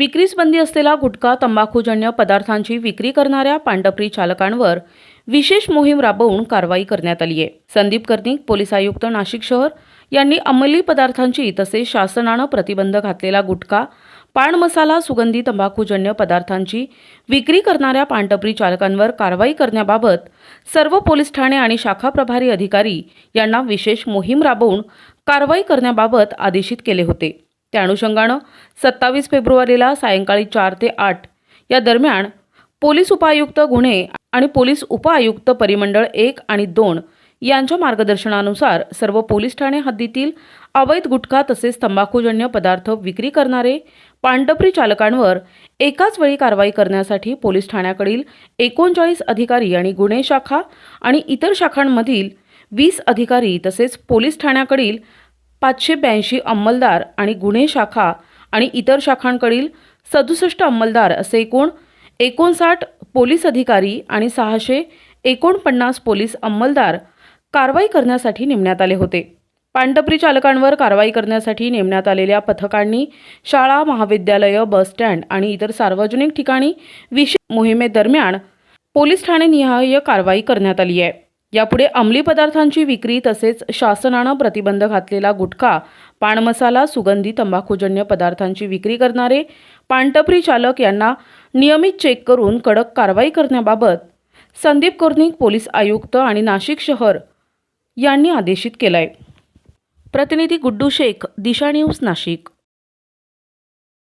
विक्रीस बंदी असलेला गुटखा तंबाखूजन्य पदार्थांची विक्री करणाऱ्या पांडपरी चालकांवर विशेष मोहीम राबवून कारवाई करण्यात आली आहे संदीप कर्णिक पोलीस आयुक्त नाशिक शहर यांनी अंमली पदार्थांची तसेच शासनानं प्रतिबंध घातलेला गुटखा पान मसाला सुगंधी तंबाखूजन्य पदार्थांची विक्री करणाऱ्या पानटपरी चालकांवर कारवाई करण्याबाबत सर्व पोलीस ठाणे आणि शाखा प्रभारी अधिकारी यांना विशेष मोहीम राबवून कारवाई करण्याबाबत आदेशित केले होते. त्या अनुषंगानं सत्तावीस फेब्रुवारीला सायंकाळी चार ते आठ या दरम्यान पोलीस उपायुक्त गुन्हे आणि पोलीस उपआयुक्त परिमंडळ एक आणि दोन यांच्या मार्गदर्शनानुसार सर्व पोलीस ठाणे हद्दीतील अवैध गुटखा तसेच तंबाखूजन्य पदार्थ विक्री करणारे पांडपरी चालकांवर एकाच वेळी कारवाई करण्यासाठी पोलीस ठाण्याकडील एकोणचाळीस अधिकारी आणि गुन्हे शाखा आणि इतर शाखांमधील वीस अधिकारी तसेच पोलीस ठाण्याकडील पाचशे ब्याऐंशी अंमलदार आणि गुन्हे शाखा आणि इतर शाखांकडील सदुसष्ट अंमलदार असे एकूण एकोणसाठ पोलीस अधिकारी आणि सहाशे एकोणपन्नास पोलीस अंमलदार कारवाई करण्यासाठी नेमण्यात आले होते. पांडपरी चालकांवर कारवाई करण्यासाठी नेमण्यात आलेल्या पथकांनी शाळा महाविद्यालयं बसस्टँड आणि इतर सार्वजनिक ठिकाणी विशेष मोहिमेदरम्यान पोलीस ठाणे निहाय कारवाई करण्यात आली आहे. यापुढे अंमली पदार्थांची विक्री तसेच शासनानं प्रतिबंध घातलेला गुटखा पानमसाला सुगंधी तंबाखूजन्य पदार्थांची विक्री करणारे पानटपरी चालक यांना नियमित चेक करून कडक कारवाई करण्याबाबत संदीप कोर्निक पोलीस आयुक्त आणि नाशिक शहर यांनी आदेशित केलाय. प्रतिनिधी गुड्डू शेख दिशा न्यूज नाशिक.